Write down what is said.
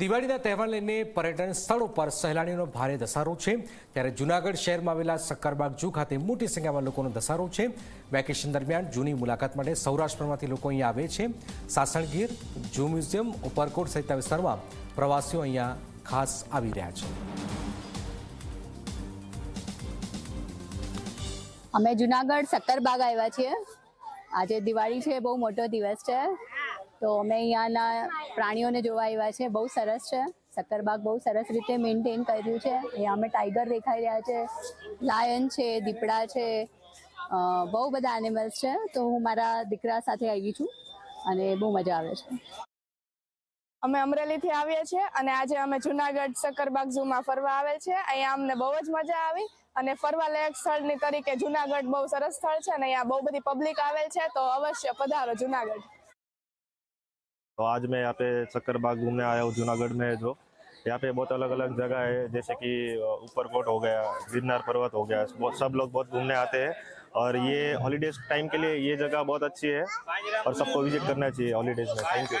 દિવાળીના તહેવાર લઈને પર્યટન સ્થળો પર સહેલાણીઓનો ભારે ધસારો છે. ત્યારે જૂનાગઢ શહેરમાં આવેલા સક્કરબાગ જૂ ખાતે મોટી સંખ્યામાં લોકોનો ધસારો છે. વેકેશન દરમિયાન જૂની મુલાકાત માટે સૌરાષ્ટ્રમાંથી લોકો અહીંયા આવે છે. સાસણગીર, જૂ મ્યુઝિયમ, ઉપરકોટ સહિતના વિસ્તારમાં પ્રવાસીઓ અહીંયા ખાસ આવી રહ્યા છે. અમે જુનાગઢ સક્કરબાગ આવ્યા છીએ. આજે દિવાળી છે, બહુ મોટો દિવસ છે. તો અમે અહીંયાના પ્રાણીઓને જોવા આવ્યા છે. બહુ સરસ છે. સક્કરબાગ બહુ સરસ રીતે મેન્ટેન કર્યું છે. અહીંયા અમે ટાઈગર દેખાઈ રહ્યા છે. લાયન છે, દીપડા છે. બહુ બધા એનિમલ્સ છે. તો હું મારા દીકરા સાથે આવી છું અને બહુ મજા આવે છે. અમે અમરેલીથી આવીએ છીએ અને આજે અમે જુનાગઢ સક્કરબાગ ઝૂમાં ફરવા આવેલ છે. અહીંયા અમને બહુ જ મજા આવી અને ફરવા લાયક સ્થળની તરીકે જુનાગઢ બહુ સરસ સ્થળ છે અને અહીંયા બહુ બધી પબ્લિક આવેલ છે. તો અવશ્ય પધારો જુનાગઢ. तो आज मैं यहाँ पे शक्कर बाग घूमने आया हूँ, जूनागढ़ में जो। यहाँ पे बहुत अलग अलग जगह है, जैसे कि ऊपर ऊपरकोट हो गया, गिरनार पर्वत हो गया, बहुत, सब लोग बहुत घूमने आते हैं। और ये हॉलीडेज टाइम के लिए ये जगह बहुत अच्छी है और सबको विज़िट करना चाहिए हॉलीडेज में। Thank you.